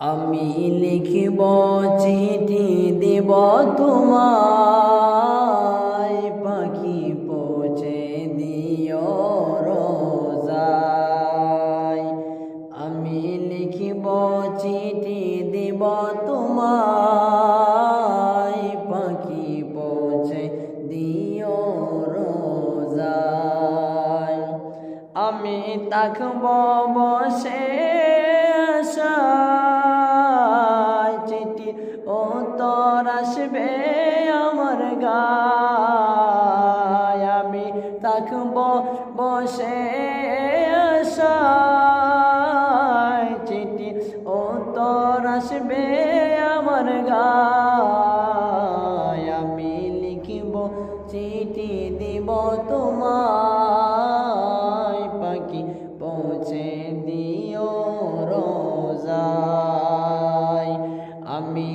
আমি লিখিব চিঠি দেব তোমায়। পাখি পৌঁছে দিও রোজায়। আমি লিখিব চিঠি দেব তোমায়। পাখি পৌঁছে দিও রোজায়। আমি থাকব বসে তোর আসবে আমার গায়। আমি থাকব বসে আশায়। চিঠি ও তোর আসবে আমার গায়। আমি